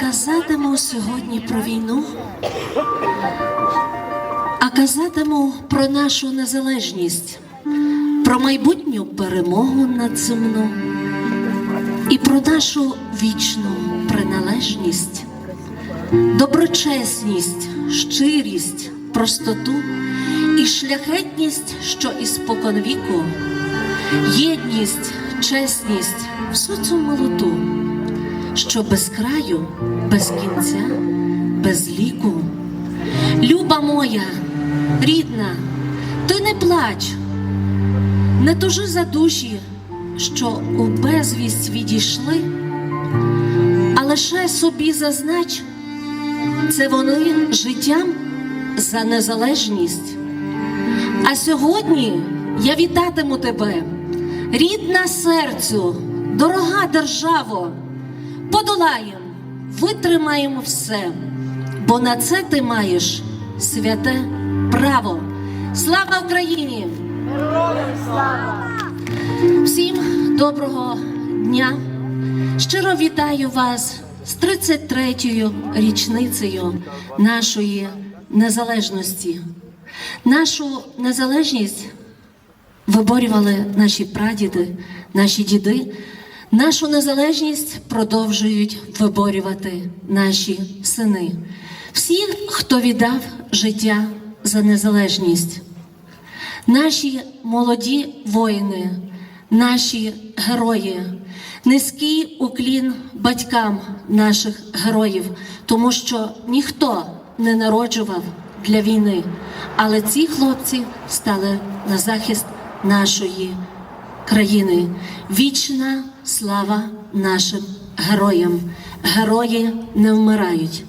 казатиму сьогодні про війну, а казатиму про нашу незалежність, про майбутню перемогу над земну і про нашу вічну приналежність, доброчесність, щирість, простоту і шляхетність, що із віку, єдність, чесність, всю цю молоту що без краю, без кінця, без ліку. Люба моя, рідна, ти не плач, не тужи за душі, що у безвість відійшли, а лише собі зазнач, це вони життям за незалежність. А сьогодні я вітатиму тебе, рідна серцю, дорога державо. Подолаєм, витримаємо все, бо на це ти маєш святе право. Слава Україні! Героям слава! Всім доброго дня! Щиро вітаю вас з 33-ю річницею нашої незалежності. Нашу незалежність виборювали наші прадіди, наші діди. Нашу незалежність продовжують виборювати наші сини. Всі, хто віддав життя за незалежність, наші молоді воїни, наші герої, низький уклін батькам наших героїв, тому що ніхто не народжував для війни, але ці хлопці стали на захист нашої країни. Вічна слава нашим героям. Герої не вмирають.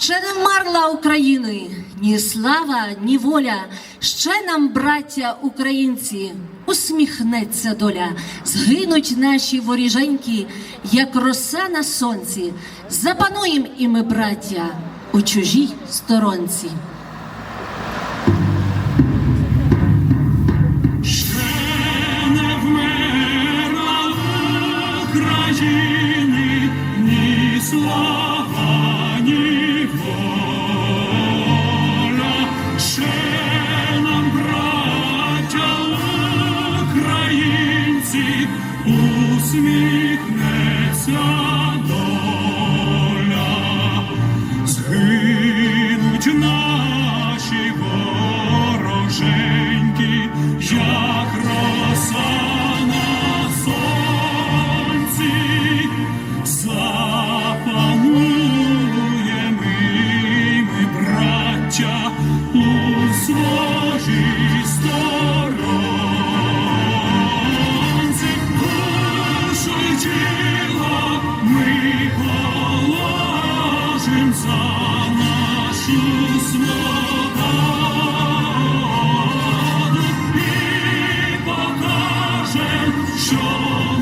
Ще не марла України ні слава, ні воля. Ще нам, браття українці, усміхнеться доля. Згинуть наші воріженьки, як роса на сонці. Запануєм і ми, браття, у чужій сторонці. see.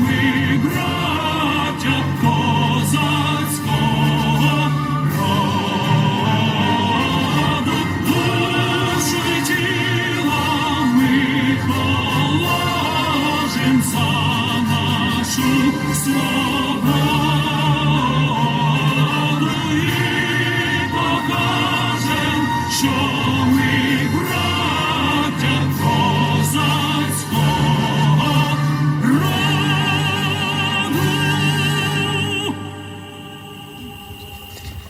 Ми браття